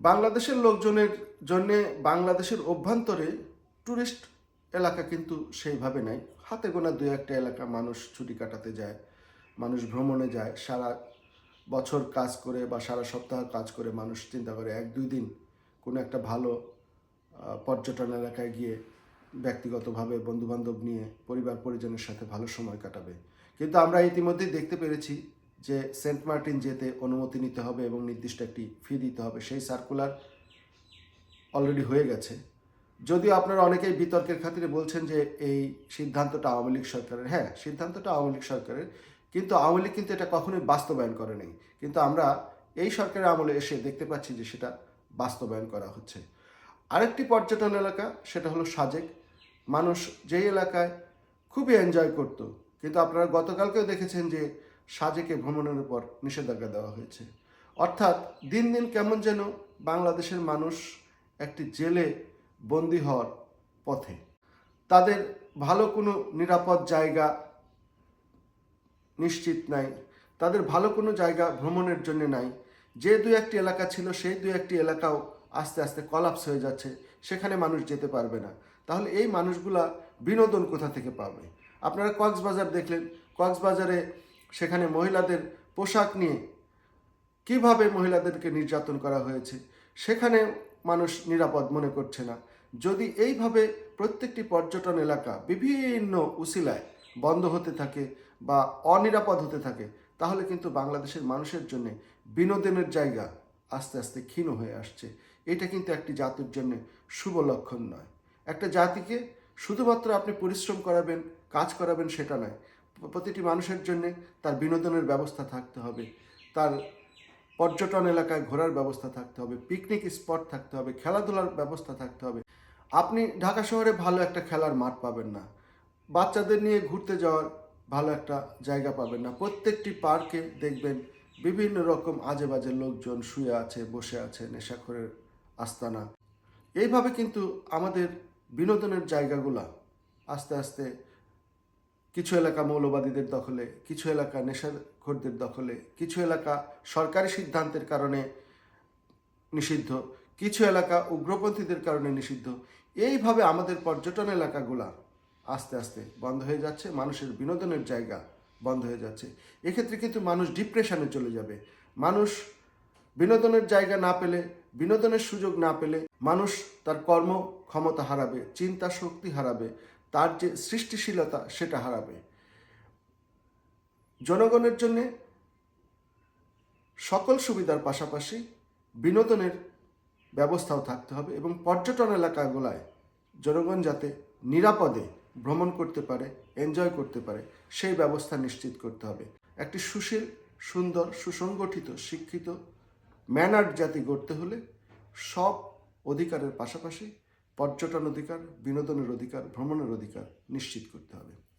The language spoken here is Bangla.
বাংলাদেশের লোকজনের জন্যে বাংলাদেশের অভ্যন্তরে ট্যুরিস্ট এলাকা কিন্তু সেইভাবে নাই। হাতে গোনা দু একটা এলাকা মানুষ ছুটি কাটাতে যায়, মানুষ ভ্রমণে যায়। সারা বছর কাজ করে বা সারা সপ্তাহ কাজ করে মানুষ চিন্তা করে এক দুই দিন কোনো একটা ভালো পর্যটন এলাকায় গিয়ে ব্যক্তিগতভাবে বন্ধুবান্ধব নিয়ে পরিবার পরিজনের সাথে ভালো সময় কাটাবে। কিন্তু আমরা ইতিমধ্যেই দেখতে পেরেছি যে সেন্ট মার্টিন যেতে অনুমতি নিতে হবে এবং নির্দিষ্ট একটি ফি দিতে হবে, সেই সার্কুলার অলরেডি হয়ে গেছে। যদিও আপনারা অনেকেই বিতর্কের খাতিরে বলছেন যে এই সিদ্ধান্তটা আওয়ামী লীগ সরকারের। হ্যাঁ সিদ্ধান্তটা আওয়ামী লীগ সরকারের, কিন্তু আওয়ামী লীগ কিন্তু এটা কখনোই বাস্তবায়ন করে নেই। কিন্তু আমরা এই সরকারের আমলে এসে দেখতে পাচ্ছি যে সেটা বাস্তবায়ন করা হচ্ছে। আরেকটি পর্যটন এলাকা, সেটা হলো সাজেক। মানুষ যেই এলাকায় খুবই এনজয় করতো, কিন্তু আপনারা গতকালকেও দেখেছেন যে সাজেকে ভ্রমণের উপর নিষেধাজ্ঞা দেওয়া হয়েছে। অর্থাৎ দিন দিন কেমন যেন বাংলাদেশের মানুষ একটি জেলে বন্দি হওয়ার পথে। তাদের ভালো কোনো নিরাপদ জায়গা নিশ্চিত নাই, তাদের ভালো কোনো জায়গা ভ্রমণের জন্য নাই। যে দু একটি এলাকা ছিল, সেই দু একটি এলাকাও আস্তে আস্তে কলাপস হয়ে যাচ্ছে, সেখানে মানুষ যেতে পারবে না। তাহলে এই মানুষগুলা বিনোদন কোথা থেকে পাবে? আপনারা কক্সবাজার দেখলেন, কক্সবাজারে সেখানে মহিলাদের পোশাক নিয়ে কীভাবে মহিলাদেরকে নির্যাতন করা হয়েছে, সেখানে মানুষ নিরাপদ মনে করছে না। যদি এইভাবে প্রত্যেকটি পর্যটন এলাকা বিভিন্ন উসিলায় বন্ধ হতে থাকে বা অনিরাপদ হতে থাকে, তাহলে কিন্তু বাংলাদেশের মানুষের জন্য বিনোদনের জায়গা আস্তে আস্তে ক্ষীণ হয়ে আসছে। এটা কিন্তু একটি জাতির জন্য শুভ লক্ষণ নয়। একটা জাতিকে শুধুমাত্র আপনি পরিশ্রম করাবেন, কাজ করাবেন, সেটা নয়। প্রতিটি মানুষের জন্য তার বিনোদনের ব্যবস্থা থাকতে হবে। তার পর্যটন এলাকায় ঘোরার ব্যবস্থা থাকতে হবে। পিকনিক স্পট থাকতে হবে। খেলাধুলার ব্যবস্থা থাকতে হবে। আপনি ঢাকা শহরে ভালো একটা খেলার মাঠ পাবেন না। বাচ্চাদের নিয়ে ঘুরতে যাওয়ার ভালো একটা জায়গা পাবেন না। প্রত্যেকটি পার্কে দেখবেন বিভিন্ন রকম আজে বাজে লোকজন শুয়ে আছে, বসে আছে, নেশাখোরের আস্তানা। এইভাবে কিন্তু আমাদের বিনোদনের জায়গাগুলা আস্তে আস্তে কিছু এলাকা মৌলবাদীদের দখলে, কিছু এলাকা নেশাখোরদের দখলে, কিছু এলাকা সরকারি সিদ্ধান্তের কারণে নিষিদ্ধ, কিছু এলাকা উগ্রপন্থীদের কারণে নিষিদ্ধ। এইভাবে আমাদের পর্যটন এলাকাগুলা আস্তে আস্তে বন্ধ হয়ে যাচ্ছে, মানুষের বিনোদনের জায়গা বন্ধ হয়ে যাচ্ছে। এক্ষেত্রে কিন্তু মানুষ ডিপ্রেশনে চলে যাবে। মানুষ বিনোদনের জায়গা না পেলে, বিনোদনের সুযোগ না পেলে মানুষ তার কর্ম ক্ষমতা হারাবে, চিন্তা শক্তি হারাবে তার যে সৃষ্টিশীলতা, সেটা হারাবে। জনগণের জন্যে সকল সুবিধার পাশাপাশি বিনোদনের ব্যবস্থাও থাকতে হবে এবং পর্যটন এলাকাগুলায় জনগণ যাতে নিরাপদে ভ্রমণ করতে পারে এনজয় করতে পারে, সেই ব্যবস্থা নিশ্চিত করতে হবে। একটি সুশীল, সুন্দর, সুসংগঠিত, শিক্ষিত ম্যানার্ড জাতি গড়তে হলে সব অধিকারের পাশাপাশি পর্যটন অধিকার বিনোদনের অধিকার ভ্রমণের অধিকার নিশ্চিত করতে হবে।